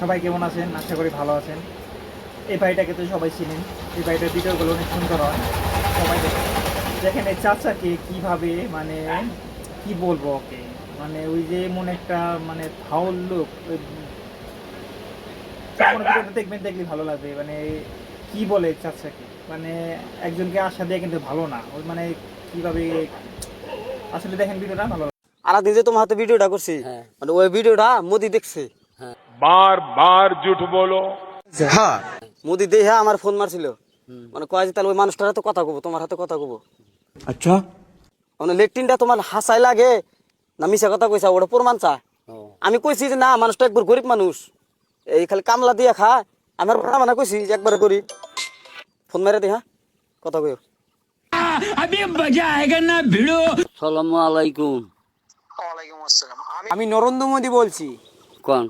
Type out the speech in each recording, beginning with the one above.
সবাই কেমন আছেন? আশা করি ভালো আছেন। এই ভাইটাকে তো সবাই চিনেন। এই ভাইটার ভিডিওগুলো অনেক সুন্দর হয়। সবাই দেখেন। দেখেন এই চাচাকে কীভাবে মানে কি বলব ওকে? মানে ওই যে এমন একটা মানে ফাউল লোক। ওই দেখবেন দেখলে ভালো লাগবে। মানে কি বলে চাচাকে? মানে একজনকে আশা দিয়ে কিন্তু ভালো না। ওই মানে কীভাবে আসলে দেখেন ভিডিওটা ভালো। আর যে তোমার হাতে ভিডিওটা করছি হ্যাঁ। মানে ওই ভিডিওটা মোদি দেখছে। বার বার জুঠ বলো। হ্যাঁ। মোদি দেহা হ্যাঁ, আমার ফোন মারছিল। মানে কয় যে তাহলে ওই মানুষটার হাতে কথা কবো তোমার হাতে কথা কবো। আচ্ছা। মানে লেট্রিনটা তোমার হাসাই লাগে না মিশা কথা কইসা ওটা প্রমাণ চা। আমি কইছি যে না মানুষটা একবার গরিব মানুষ। এই খালি কামলা দিয়ে খা আমার ভাড়া মানা কইছি যে একবার করি। ফোন মেরে দেহা হ্যাঁ, কথা কই আমি নরেন্দ্র মোদি বলছি। কোন?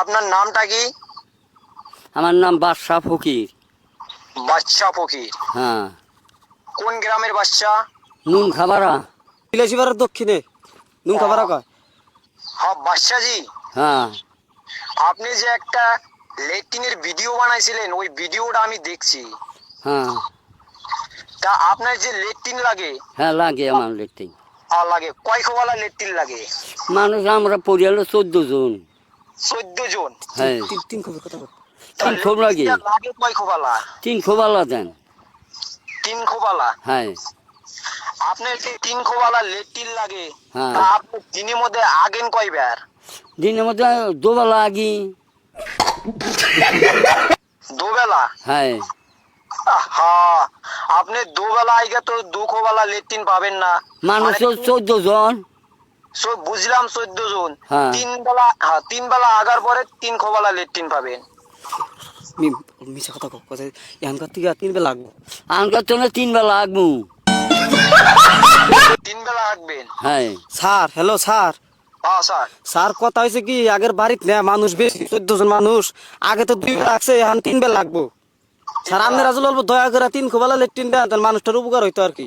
আপনার নামটা কি? আমার নাম বাদশাহ ফকির। বাচ্চা ফকির। হ্যাঁ। কোন গ্রামের বাচ্চা নুন খাবারা বিলাসীবাড়ার দক্ষিণে। নুন খাবার কয়? হ্যাঁ বাচ্চাজি হ্যাঁ। আপনি যে একটা লেট্রিনের ভিডিও বানাইছিলেন ওই ভিডিওটা আমি দেখছি। হ্যাঁ। তা আপনার যে লেট্রিন লাগে হ্যাঁ লাগে আমার লেট্রিন। আর লাগে। কয় খোবালা লেট্রিন লাগে? মানুষ আমরা পরিয়ালো চোদ্দ জন। চোদ্দ জন। হ্যাঁ। তিন খবর কথা তিন খোব লাগে লাগে কয় খোবালা তিন খোবালা দেন। তিন খোবালা হ্যাঁ। আপনার যে তিন খোবালা লেট্রিন লাগে? হ্যাঁ। আপনি দিনের মধ্যে আগেন কয়বার? দিনের মধ্যে দোবেলা আগি। দুবেলা? হ্যাঁ। আহা! আপনি দুবেলা আইগা তো দু খোবালা লেট্রিন পাবেন না। মানুষ মানে চোদ্দ জন। বুঝলাম চোদ্দ জন। হ্যাঁ। তিন বেলা হ্যাঁ তিন বেলা আগার পরে তিন খোবালা লেট্রিন পাবেন। মিশা কথা কথা এখানকার থেকে তিন বেলা লাগবো। আনকার তো তিন বেলা তিন বেলা হ্যাঁ। Sir hello sir. হ্যাঁ স্যার। কথা হয়েছে কি আগের বাড়িতে না মানুষ বেশি চোদ্দ জন মানুষ আগে তো দুই বেলা লাগছে এখন তিন বেলা লাগবো। স্যার আপনার অল্প দয়া করে তিন খোবালা লেট্রিন দেন মানুষটার উপকার হইতো আর কি।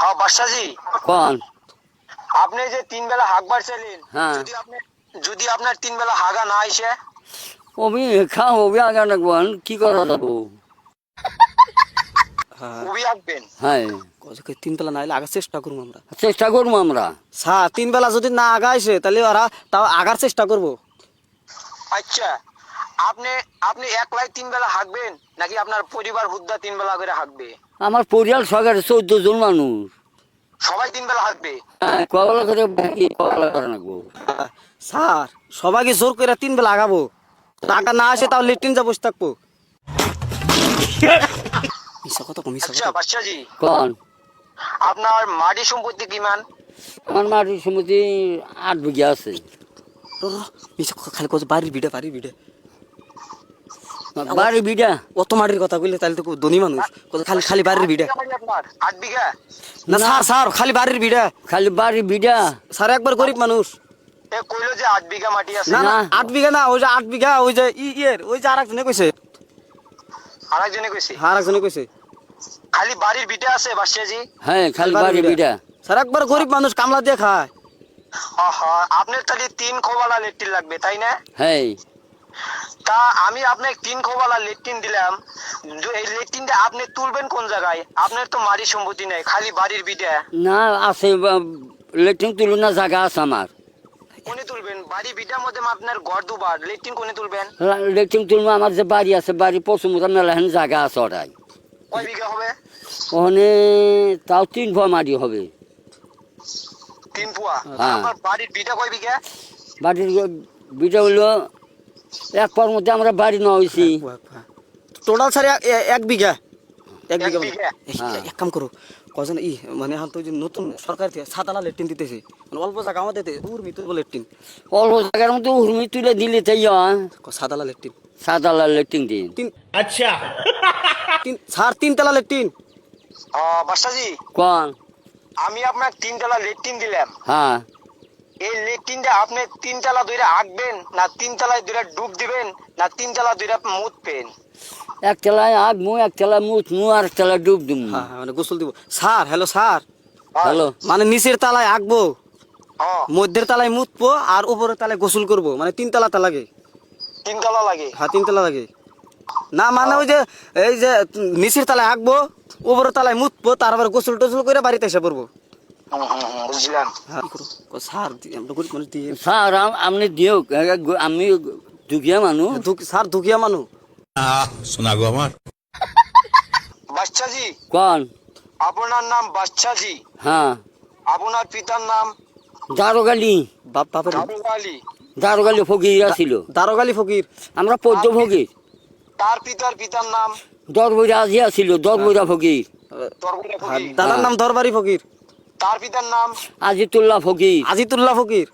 হ্যাঁ কোন? আপনি যে তিন বেলা হাগবার চাইলেন হ্যাঁ। যদি আপনি যদি আপনার তিন বেলা হাগা না আইসে? ওবি খাও ওবি আগা রাখবেন কি করা যাব? হ্যাঁ। হ্যাঁ। কজকে তিন বেলা না হলে আগার চেষ্টা করব আমরা। চেষ্টা করব আমরা। স্যার তিন বেলা যদি না আগাইছে তাহলে ওরা তাও আগার চেষ্টা করব। আচ্ছা আপনি আপনি একলাই তিন বেলা হাঁকবেন নাকি আপনার পরিবার হুদ্দা তিন বেলা করে হাঁকবে? আমার পরিয়াল সরকার চোদ্দ জন মানুষ। সবাই তিন বেলা হাঁকবে হ্যাঁ, কবলা করে বাকি কবলা করে রাখব স্যার সবাইকে জোর করে তিন বেলা আগাবো। টাকা না আসে তাও লেট্রিন যা বসে থাকব। মিশা কম আচ্ছা কন? আপনার মাটি সম্পত্তি কিমান আমার মাটির সমিতি আট বিঘা আছে। মিশা খালি কত বাড়ির ভিড়ে বাড়ির ভিড়ে। বাড়ি? বিঘা অত মাটির কথা বললে তাহলে তো ধনী মানুষ। খালি খালি বাড়ির আট বিঘা বিঘা না। স্যার স্যার খালি বাড়ির খালি বাড়ি? বিঘা স্যার একবার গরিব মানুষ। কইলো যে আট বিঘা মাটি আছে। না না না। আট বিঘা না ওই যে আট বিঘা ওই যে ইয়ের ওই যে আর একজনে কইছে। আরেকজনে কইছে? আর একজনে কইছে। খালি বাড়ির বিটে আছে হ্যাঁ খালি স্যার একবার গরিব মানুষ কামলা দিয়ে খায়। আপনার তাহলে তিন খোবালা লেট্রিন লাগবে তাই না? হ্যাঁ। তা আমি আপনাকে তিন খোবালা লেট্রিন দিলাম। এই লেট্রিনটা আপনি তুলবেন কোন জায়গায়? আপনার তো মারি সম্পত্তি নেই খালি বাড়ির বিটা। না আছে লেট্রিন তুলো না জায়গা আছে আমার। কোনে তুলবেন? বাড়ি বিটার মধ্যে আপনার ঘর দুবার। লেট্রিন কোনে তুলবেন? লেট্রিন তুলবো আমার যে বাড়ি আছে বাড়ি পশ্চিমটা মেলাহেন জায়গা আছে ওটাই। কয় বিঘা হবে? ওখানে তাও তিন ভয় মাটি হবে। তিন পুয়া হ্যাঁ। বাড়ির বিটা কয় বিঘা? বাড়ির বিটা হইল এক পর মধ্যে আমরা বাড়ি হয়েছি টোটাল স্যার এক- বিঘা। এক বিঘা? এই, হ্যাঁ। এক কাম করো কজন ই মানে এখন তো যে নতুন সরকার থেকে সাতালা লেট্রিন দিতেছে। মানে অল্প জায়গা আমাদের দূর মিতুল লেট্রিন। অল্প জায়গার মধ্যে উর্মি তুলে দিলে তাই সাদালা লেট্রিন। সাদা লেট্রিন দিন। তিন আচ্ছা। তিন স্যার তিনতলা লেট্রিন। বাদশাজি কন? আমি আপনার তিনতলা লেট্রিন দিলাম। হ্যাঁ। এই লেট্রিনটা আপনি তিনতলা দুইটা আঁকবেন না তিনতলায় দুইটা ডুব দিবেন না তিনতলা দুইটা মুতবেন এক তেলায় আগ মু এক তেলায় মুখ মু আর তেলায় ডুব দিম। হ্যাঁ হ্যাঁ, মানে গোসল দিব। Sir hello sir. হ্যালো। মানে নিচের তালায় আঁকবো? হ্যাঁ। মধ্যের তালায় মুতবো আর উপরের তালায় গোসল করব? মানে তিন তালা তালাগে তিনতলা লাগে। হ্যাঁ তিনতলা লাগে। না মানে ওই যে এই যে নিচের তলায় আঁকবো উপরের তলায় মুতবো তারপর গোসল টোসল করে বাড়িতে এসে পড়ব। স্যার আপনি দিও আমি দুখিয়া মানুষ ধুক- স্যার দুখিয়া মানুষ শোনা গো আমার। বাচ্চাজি কন? আপনার নাম বাচ্চাজি হ্যাঁ। আপনার পিতার নাম? দারোগালি বাপ বাপের দারোগালি ফকির ছিল দারোগালি ফকির আমরা পদ্ম ফকির তার পিতার পিতার নাম? দরবইরা আজিয়া ছিল দরবইরা ফকির তরবুজা আর ফকির দাদার নাম দরবারি ফকির তার পিতার নাম? আজিতুল্লাহ ফকির। আজিতুল্লাহ ফকির?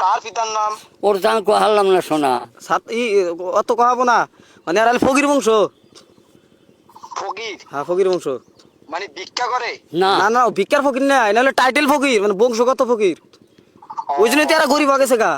তার পিতার নাম? ওর জান কোহালাম না সোনা। সাত ই অত কোহাবো না। মানে আর ফকির বংশ? ফকির? হ্যাঁ ফকির বংশ। মানে ভিক্ষা করে? না। না না ভিক্ষার ফকির না এটা হলো টাইটেল ফকির মানে বংশগত ফকির। ওই জন্যই তো এরা গরিব আগেছে গেছে গা